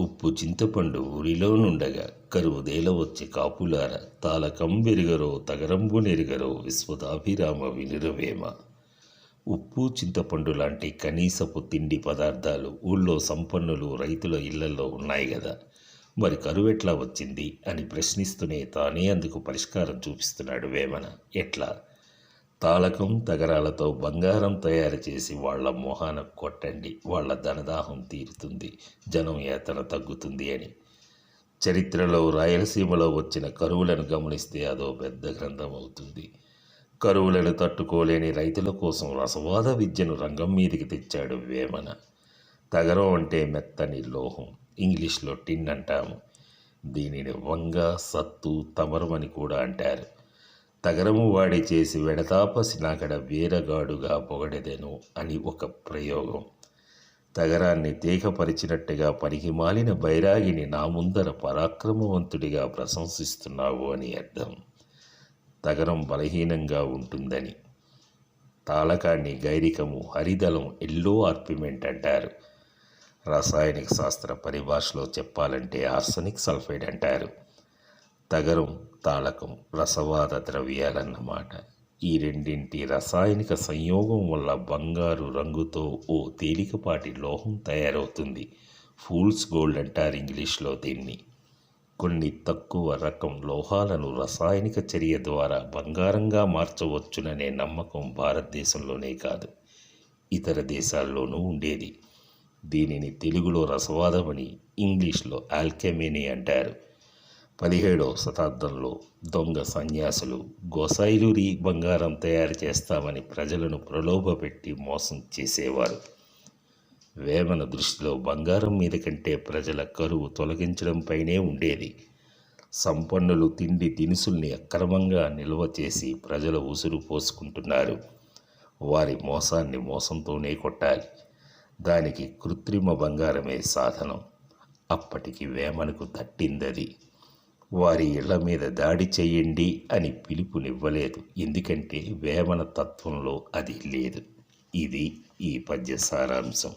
ఉప్పు చింతపండు ఊరిలో నుండగా కరువుదేల వచ్చి కాపులార తాలకం వెరుగరో తగరంబు నెరుగరో విశ్వదాభిరామ వినురవేమ. ఉప్పు చింతపండు లాంటి కనీసపు తిండి పదార్థాలు ఊళ్ళో సంపన్నులు రైతుల ఇళ్ళలో ఉన్నాయి కదా మరి కరువు ఎట్లా వచ్చింది అని ప్రశ్నిస్తూనే తానే అందుకు పరిష్కారం చూపిస్తున్నాడు వేమన. ఎట్లా? తాళకం తగరాలతో బంగారం తయారు చేసి వాళ్ళ మొహాన కొట్టండి. వాళ్ళ ధనదాహం తీరుతుంది. జనం యాతన తగ్గుతుంది అని. చరిత్రలో రాయలసీమలో వచ్చిన కరువులను గమనిస్తే అదో పెద్ద గ్రంథం అవుతుంది. కరువులను తట్టుకోలేని రైతుల కోసం రసవాద విద్యను రంగం మీదికి తెచ్చాడు వేమన. తగరం అంటే మెత్తని లోహం. ఇంగ్లీష్లో టిన్ అంటాము. దీనిని వంగ సత్తు తమరం అని కూడా అంటారు. తగరము వాడి చేసి వెడతాపసి నాకడ వీరగాడుగా పొగడెదెను అని ఒక ప్రయోగం. తగరాన్ని తీగపరిచినట్టుగా పనికి మాలిన బైరాగిని నా ముందర పరాక్రమవంతుడిగా ప్రశంసిస్తున్నావు అని అర్థం. తగరం బలహీనంగా ఉంటుందని. తాళకాన్ని గైరికము హరిదలం ఎల్లో ఆర్పిమెంట్ అంటారు. రసాయనిక శాస్త్ర పరిభాషలో చెప్పాలంటే ఆర్సనిక్ సల్ఫైడ్ అంటారు. తగరం తాళకం రసవాద ద్రవ్యాలన్నమాట. ఈ రెండింటి రసాయనిక సంయోగం వల్ల బంగారు రంగుతో ఓ తేలికపాటి లోహం తయారవుతుంది. ఫూల్స్ గోల్డ్ అంటారు ఇంగ్లీష్లో దీన్ని. కొన్ని తక్కువ రకం లోహాలను రసాయనిక చర్య ద్వారా బంగారంగా మార్చవచ్చుననే నమ్మకం భారతదేశంలోనే కాదు ఇతర దేశాల్లోనూ ఉండేది. దీనిని తెలుగులో రసవాదమని ఇంగ్లీష్లో ఆల్కెమీని అంటారు. పదిహేడవ శతాబ్దంలో దొంగ సన్యాసులు గోసాయిలూరి బంగారం తయారు చేస్తామని ప్రజలను ప్రలోభపెట్టి మోసం చేసేవారు. వేమన దృష్టిలో బంగారం మీద కంటే ప్రజల కరువు తొలగించడంపైనే ఉండేది. సంపన్నులు తిండి దినుసుల్ని అక్రమంగా నిల్వ చేసి ప్రజల ఉసురు పోసుకుంటున్నారు. వారి మోసాన్ని మోసంతోనే కొట్టాలి. దానికి కృత్రిమ బంగారమే సాధనం. అప్పటికి వేమనకు తట్టిందది. వారి ఇళ్ళ మీద దాడి చేయండి అని పిలుపునివ్వలేదు. ఎందుకంటే వేమన తత్వంలో అది లేదు. ఇది ఈ పద్య సారాంశం